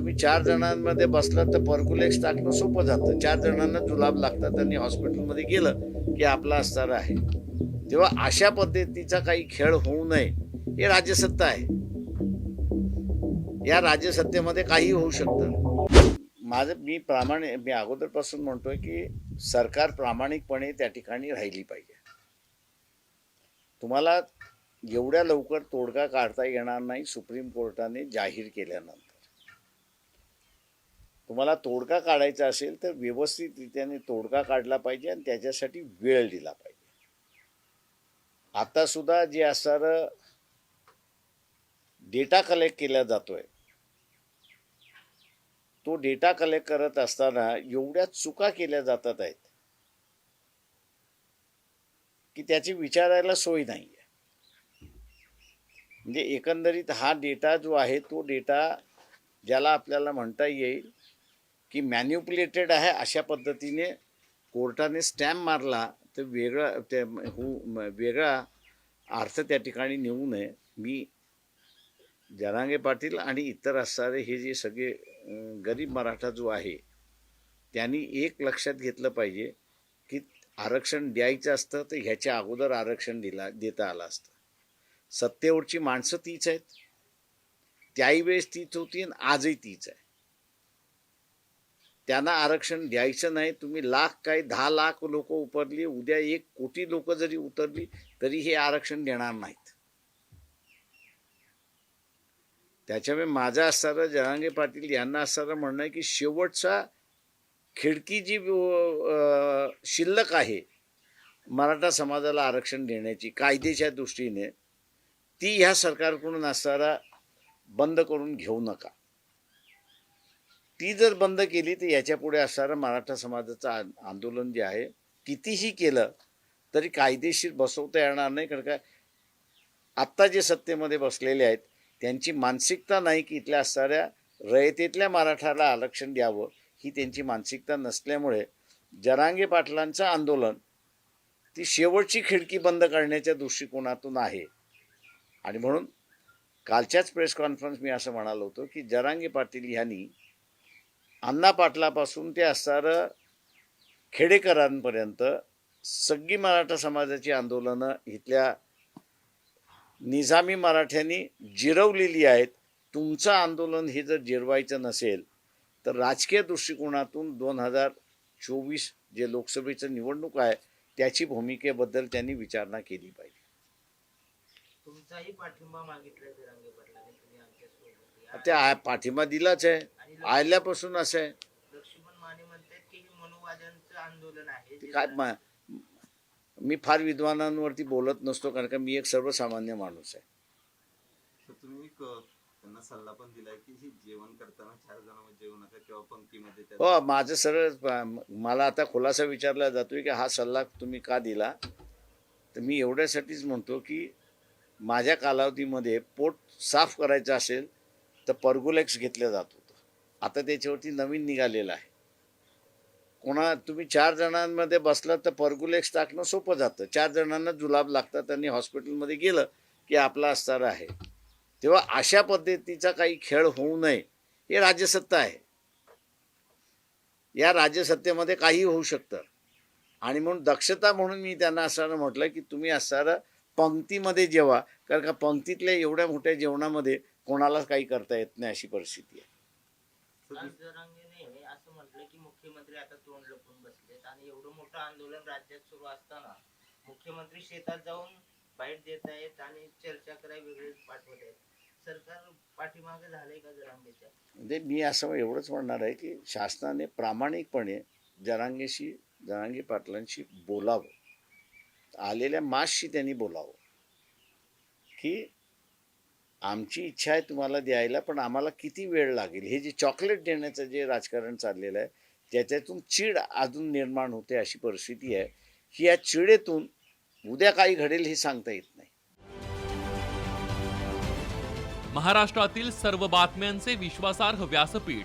तुम्ही चार जणांमध्ये बसलात तर पर्कुलेक्स टाकणं सोपं जातं. चार जणांना जुलाब लागतात आणि हॉस्पिटलमध्ये गेलं की आपला अस्तार आहे. तेव्हा अशा पद्धतीचा काही खेळ होऊ नये हे राज्यसत्ता आहे. या राज्यसत्तेमध्ये काही होऊ शकतं. माझं मी प्रामाणिक मी अगोदरपासून म्हणतोय की सरकार प्रामाणिकपणे त्या ठिकाणी राहिली पाहिजे. तुम्हाला एवढ्या लवकर तोडगा काढता येणार नाही सुप्रीम कोर्टाने जाहीर केल्यानंतर. तुम्हाला तोडगा काढायचा असेल तर व्यवस्थितरित्याने तोडगा काढला पाहिजे आणि त्याच्यासाठी वेळ दिला पाहिजे. आता सुद्धा जे असणारं डेटा कलेक्ट केला जातोय तो डेटा कलेक्ट करत असताना एवढ्या चुका केल्या जातात आहेत की त्याची विचारायला सोय नाही आहे म्हणजे एकंदरीत हा डेटा जो आहे तो डेटा ज्याला आपल्याला म्हणता येईल की मॅन्युप्युलेटेड आहे अशा पद्धतीने कोर्टाने स्टॅम्प मारला तर वेगळा त्या होऊ वेगळा अर्थ त्या ठिकाणी नेऊ नये. मी जरांगे पाटील आणि इतर असणारे हे जे सगळे गरीब मराठा जो आहे त्यांनी एक लक्षात घेतलं पाहिजे की आरक्षण द्यायचं असतं तर ह्याच्या अगोदर आरक्षण दिला देता आलं असतं. सत्तेवरची माणसं तीच आहेत. त्याही वेळेस तीच होती आणि आजही तीच आहे. त्यांना आरक्षण द्यायचं नाही. तुम्ही लाख काही दहा लाख लोक उतरली उद्या एक कोटी लोक जरी उतरली तरी हे आरक्षण देणार नाहीत. त्याच्यामुळे माझं असणारं जहांगे पाटील यांना असणारं म्हणणं आहे की शेवटचा खिडकी जी शिल्लक आहे मराठा समाजाला आरक्षण देण्याची कायदेच्या दृष्टीने ती ह्या सरकारकडून असणारा बंद करून घेऊ नका. ती जर बंद केली तर याच्यापुढे असणारं मराठा समाजाचं आंदोलन जे आहे कितीही केलं तरी कायदेशीर बसवता येणार नाही. कारण काय आत्ता जे सत्तेमध्ये बसलेले आहेत त्यांची मानसिकता नाही की इथल्या असणाऱ्या रयतेतल्या मराठाला आरक्षण द्यावं ही त्यांची मानसिकता नसल्यामुळे जरांगे पाटलांचं आंदोलन ती शेवटची खिडकी बंद करण्याच्या दृष्टिकोनातून आहे. आणि म्हणून कालच्याच प्रेस कॉन्फरन्स मी असं म्हणालो होतो की जरांगे पाटील ह्यांनी अण्णा पाटलापासून ते असणारं खेडेकरांपर्यंत सगळी मराठा समाजाची आंदोलनं इथल्या निजामी मराठ्यांनी जिरवलेली आहेत. तुमचं आंदोलन हे जर जिरवायचं नसेल तर राजकीय दृष्टिकोनातून दोन हजार चोवीस जे लोकसभेचं निवडणूक आहे त्याची भूमिकेबद्दल त्यांनी विचारणा केली पाहिजे. तुमचाही पाठिंबा मागितलाय तिरंगे पाटलांनी तुम्ही आमच्यासोबत या. त्या पाठिंबा दिलाच आहे. आल्यापासून असं आहे. लक्ष्मण माने म्हणतात की हे मनोवाद्यांचं आंदोलन आहे. ते काय मा- मी फार विद्वानांवरती बोलत नसतो कारण का मी एक सर्वसामान्य माणूस आहे. तर तुम्ही त्यांना सल्ला पण दिलाय की हे जेवण करताना चार जणांमध्ये जेवू नका किंवा पंक्तीमध्ये त्या- हो माझं सरळ प- मला आता खुलासा विचारला जातोय की हा सल्ला तुम्ही का दिला? तर मी एवढ्यासाठीच म्हणतो की माझ्या कालावधीमध्ये पोट साफ करायचं असेल तर पर्गुलेक्स घेतलं जात होतं. आता त्याच्यावरती नवीन निघालेलं आहे. कोणा तुम्ही चार जणांमध्ये बसलात तर पर्गुलेक्स टाकणं सोपं जातं. चार जणांना जुलाब लागतात आणि हॉस्पिटलमध्ये गेलं की आपला असणार आहे. तेव्हा अशा पद्धतीचा काही खेळ होऊ नये हे राज्यसत्ता आहे. या राज्यसत्तेमध्ये काही होऊ शकतं. आणि म्हणून दक्षता म्हणून मी त्यांना असं म्हटलं की तुम्ही असणारं पंक्तीमध्ये जेवा कारण का पंक्तीतल्या एवढ्या मोठ्या जेवणामध्ये कोणालाच काही करता येत नाही अशी परिस्थिती आहे. असं म्हटलं की मुख्यमंत्री आता तोंड लपून बसलेत आणि एवढं मोठं आंदोलन राज्यात सुरू असताना मुख्यमंत्री शेतात जाऊन बाईट देत आहेत आणि चर्चा करायला वेगळेच पाठवत आहेत. सरकार पाठीमागे झालंय का जरांगेच्या म्हणजे मी असं एवढंच म्हणणार आहे की शासनाने प्रामाणिकपणे जरांगेशी जरांगे पाटलांशी बोलावं. आलेल्या मासशी त्यांनी बोलावं. की आमची इच्छा आहे तुम्हाला द्यायला पण आम्हाला किती वेळ लागेल? हे जे चॉकलेट देण्याचं जे राजकारण चाललेलं आहे त्याच्यातून चीड अजून निर्माण होते अशी परिस्थिती आहे. की या चिडेतून उद्या काही घडेल हे सांगता येत नाही. महाराष्ट्रातील सर्व बातम्यांचे विश्वासार्ह व्यासपीठ